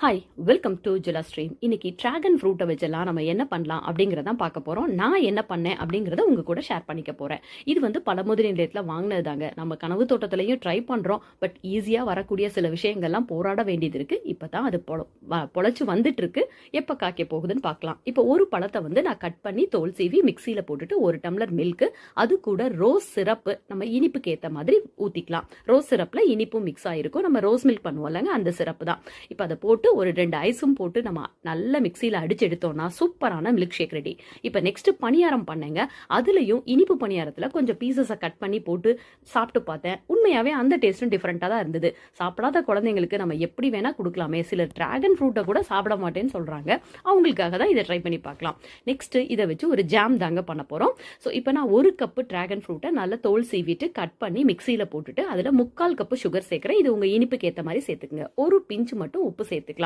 Hi welcome to Jula stream இன்னைக்கு dragon ஃப்ரூட்டை வச்செல்லாம் நம்ம என்ன பண்ணலாம் அப்படிங்கிறதான் பார்க்க போகிறோம் நான் என்ன பண்ணேன் அப்படிங்கிறத உங்கள் கூட ஷேர் பண்ணிக்க போகிறேன் இது வந்து பல முதலி நிலையத்தில் வாங்கினது தாங்க. நம்ம கனவு தோட்டத்துலையும் ட்ரை பண்ணுறோம் பட் ஈஸியாக வரக்கூடிய சில விஷயங்கள்லாம் போராட வேண்டியது இருக்குது இப்போ தான் அது பொல வ- வந்துட்டு இருக்கு எப்போ காய்க்க போகுதுன்னு பார்க்கலாம். இப்போ ஒரு பழத்தை வந்து நான் கட் பண்ணி தோல் சீவி மிக்சியில் போட்டுட்டு ஒரு டம்ளர் மில்க்கு அது கூட ரோஸ் சிரப்பு நம்ம இனிப்புக்கு ஏற்ற மாதிரி ஊற்றிக்கலாம் ரோஸ் சிரப்பில் இனிப்பும் மிக்ஸ் ஆகிருக்கும் நம்ம ரோஸ் மில்க் பண்ணுவோம் இல்லைங்க? அந்த சிரப்பு தான். இப்போ அதை போட்டு ஒரு ரெண்டு ஐஸும் போட்டு நம்ம நல்ல மிக்சியில் அடிச்சு எடுத்தோம்னா சூப்பரான மில்க் ஷேக் ரெடி இப்போ நெக்ஸ்ட் பணியாரம் பண்ணேங்க. அதுலேயும் இனிப்பு பணியாரத்தில் கொஞ்சம் பீசஸை கட் பண்ணி போட்டு சாப்பிட்டு பார்த்தேன். உண்மையாகவே அந்த டேஸ்ட்டும் டிஃப்ரெண்ட்டாக தான் இருந்தது. சாப்பிடாத குழந்தைங்களுக்கு நம்ம எப்படி வேணால் கொடுக்கலாமே. சிலர் டிராகன் ஃப்ரூட்டை கூட சாப்பிட மாட்டேன்னு சொல்கிறாங்க அவங்களுக்காக தான் இதை ட்ரை பண்ணி பார்க்கலாம். நெக்ஸ்ட் இதை வச்சு ஒரு ஜாம் தாங்க பண்ண போகிறோம் ஸோ இப்போ நான் ஒரு கப்பு டிராகன் ஃப்ரூட்டை நல்லா தோல் சீவிட்டு கட் பண்ணி மிக்சியில் போட்டுட்டு அதில் முக்கால் கப்பு சுகர் சேர்க்குறேன். இது உங்கள் இனிப்புக்கு ஏற்ற மாதிரி சேர்த்துக்குங்க. ஒரு பிஞ்சு மட்டும் உப்பு சேர்த்துக்கலாம்.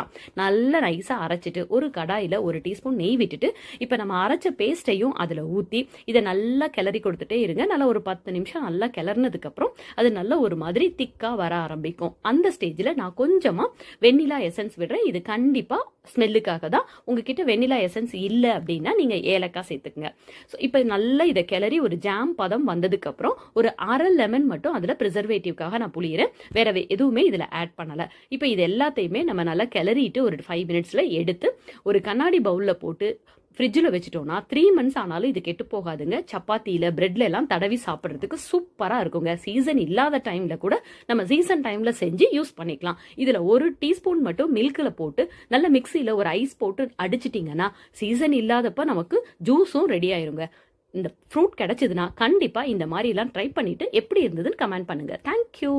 நல்லா நைஸாக அரைச்சிட்டு ஒரு கடாயில் ஒரு டீஸ்பூன் நெய் விட்டுட்டு இப்போ நம்ம அரைச்ச பேஸ்ட்டையும் அதில் ஊற்றி இதை நல்லா கிளறி கொடுத்துட்டே இருங்க. நல்லா ஒரு பத்து நிமிஷம் நல்லா கிளறினதுக்கப்புறம் அது நல்லா ஒரு மாதிரி திக்காக வர ஆரம்பிக்கும். அந்த ஸ்டேஜில் நான் கொஞ்சமாக வெண்ணிலா எசன்ஸ் விடுறேன். இது கண்டிப்பாக ஸ்மெல்லுக்காக தான். உங்ககிட்ட வெண்ணிலா எசன்ஸ் இல்லை அப்படின்னா நீங்கள் ஏலக்காய் சேர்த்துக்குங்க. ஸோ இப்போ நல்லா இதை கிளறி ஒரு ஜாம் பதம் வந்ததுக்கப்புறம் ஒரு அரை லெமன் மட்டும் அதில் ப்ரிசர்வேட்டிவ்காக நான் புளியிறேன். வேறவே எதுவுமே இதில் ஆட் பண்ணலை. இப்போ இது எல்லாத்தையுமே நம்ம நல்லா கிளறிட்டு ஒரு ஃபைவ் மினிட்ஸில் எடுத்து ஒரு கண்ணாடி பவுலில் போட்டு ஃப்ரிட்ஜில் வச்சுட்டோம்னா த்ரீ மந்த்ஸ் ஆனாலும் இது கெட்டு போகாதுங்க. சப்பாத்தியில் பிரெட்ல எல்லாம் தடவி சாப்பிட்றதுக்கு சூப்பராக இருக்குங்க. சீசன் இல்லாத டைமில் கூட நம்ம சீசன் டைமில் செஞ்சு யூஸ் பண்ணிக்கலாம். இதில் ஒரு டீஸ்பூன் மட்டும் மில்கில் போட்டு நல்ல மிக்சியில் ஒரு ஐஸ் போட்டு அடிச்சிட்டிங்கன்னா சீசன் இல்லாதப்ப நமக்கு ஜூஸும் ரெடி ஆயிருங்க. இந்த ஃப்ரூட் கிடைச்சதுன்னா கண்டிப்பாக இந்த மாதிரிலாம் ட்ரை பண்ணிவிட்டு எப்படி இருந்ததுன்னு கமெண்ட் பண்ணுங்கள் தேங்க்யூ